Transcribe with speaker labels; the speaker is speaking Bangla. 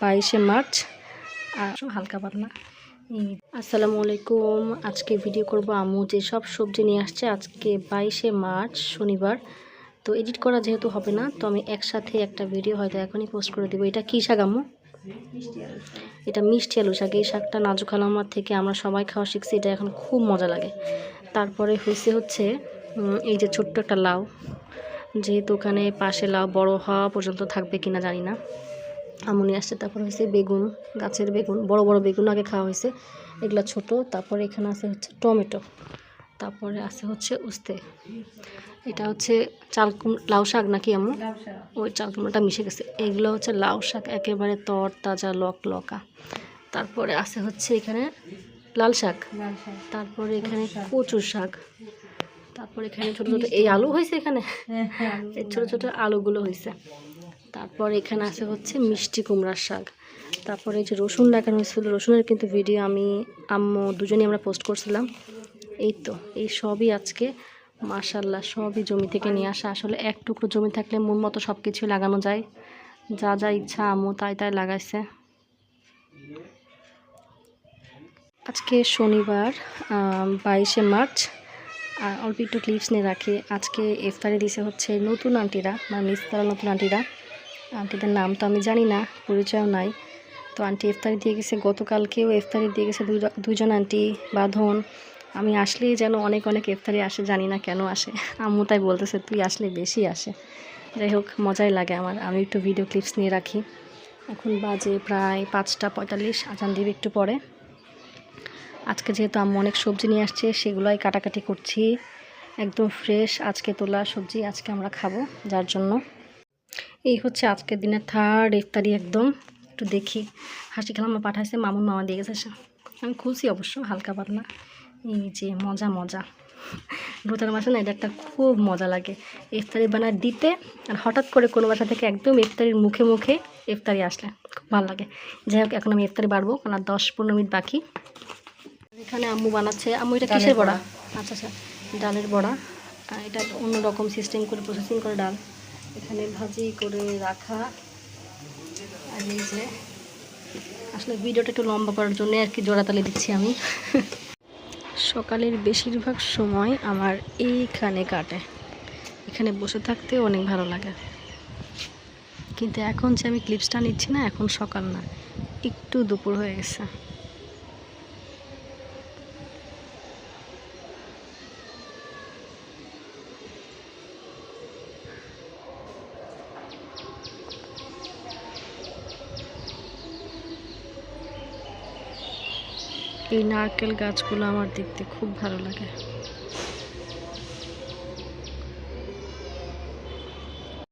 Speaker 1: বাইশে মার্চ। আর হালকা পাতলা। আসসালামু আলাইকুম। আজকে ভিডিও করব আম্মু যে সব সবজি নিয়ে আসছে। আজকে বাইশে মার্চ, শনিবার। তো এডিট করা যেহেতু হবে না, তো আমি একসাথে একটা ভিডিও হয়তো এখনই পোস্ট করে দেবো। এটা কী শাক আম্মু এটা মিষ্টি আলু শাক। এই শাকটা নাজুক আলামার থেকে আমরা সবাই খাওয়া শিখছি। এটা এখন খুব মজা লাগে। তারপরে হয়েছে হচ্ছে এই যে ছোট্ট একটা লাউ। যেহেতু ওখানে পাশে লাউ বড় হওয়া পর্যন্ত থাকবে কিনা জানি না। আমনি আসছে তারপর হয়েছে বেগুন গাছের বেগুন বড় বড় বেগুন আগে খাওয়া হয়েছে এগুলো ছোট। তারপরে এখানে আছে হচ্ছে টমেটো তারপরে আছে হচ্ছে উস্তে। এটা হচ্ছে চাল লাউ শাক নাকি এমন ওই চাল কুমড়োটা মিশে গেছে। এগুলো হচ্ছে লাউ শাক একেবারে তর তাজা লক লকা। তারপরে আছে হচ্ছে এখানে লাল শাক। তারপরে এখানে কচুর শাক। তারপরে এখানে ছোট ছোট এই আলু হয়েছে এখানে? এই ছোট ছোট আলুগুলো হয়েছে। তারপর এখানে আছে হচ্ছে মিষ্টি কুমড়ার শাক। তারপরে এই যে রসুন লাগানো হয়েছিল রসুনের কিন্তু ভিডিও আমি আম্মু দুজনেই আমরা পোস্ট করছিলাম। এই তো এই সবই আজকে মাশাল্লাহ সবই জমি থেকে নিয়ে আসা। আসলে এক টুকরো জমি থাকলে মন মতো সব কিছুই লাগানো যায়। যা যা ইচ্ছা আম্মু তাই তাই লাগাইছে। আজকে শনিবার বাইশে মার্চ। আর অল্প একটু ক্লিপস নিয়ে রাখি। আজকে ইফতারি দিছে হচ্ছে নতুন আন্টিরা মানে নিস্তারা নতুন আন্টিরা আন্টিদের নাম তো আমি জানি না, পরিচয়ও নাই। তো আন্টি ইফতারি দিয়ে গেছে, গতকালকেও ইফতারি দিয়ে গেছে দুজন আন্টি বাঁধন আমি আসলেই যেন অনেক অনেক ইফতারি আসে, জানি না কেন আসে। আম্মু তাই বলতেছে, তুই আসলে বেশি আসে। যাই হোক, মজাই লাগে আমার। আমি একটু ভিডিও ক্লিপস নিয়ে রাখি। এখন বাজে প্রায় পাঁচটা পঁয়তাল্লিশ, আজান দিবে একটু পরে। আজকে যেহেতু আমি অনেক সবজি নিয়ে আসছে, সেগুলোই কাটাকাটি করছি। একদম ফ্রেশ আজকে তোলা সবজি আজকে আমরা খাব, যার জন্য। এই হচ্ছে আজকের দিনের থার্ড ইফতারি একদম। একটু দেখি। হাসি খেলামা পাঠাইছে, মামুন মামা দিয়ে গেছে আমি খুশি অবশ্য, হালকা পাতলা। এই যে মজা মজা। রোজার মাসে না এটা একটা খুব মজা লাগে। ইফতারি বানায় দিতে, আর হঠাৎ করে কোনো বাসা থেকে একদম ইফতারির মুখে মুখে ইফতারি আসলে। খুব ভালো লাগে। যাই হোক, এখন আমি ইফতারি বাড়বো কারণ দশ পনেরো মিনিট বাকি। এখানে আম্মু বানাচ্ছে। আম্মু এটা কিসের বড়া? আচ্ছা আচ্ছা ডালের বড়া। আর এটা অন্য রকম সিস্টেম করে প্রসেসিং করে ডাল। এখানে ভাজি করে রাখা। আর এই যে আসলে ভিডিওটা একটু লম্বা করার জন্য আর কি জোড়াতালি দিচ্ছি আমি। সকালের বেশিরভাগ সময় আমার এইখানে কাটে। এখানে বসে থাকতে অনেক ভালো লাগে। কিন্তু এখন যে আমি ক্লিপসটা নিচ্ছি না এখন সকাল না একটু দুপুর হয়ে গেছে। এই নারকেল গাছগুলো আমার দেখতে খুব ভালো লাগে।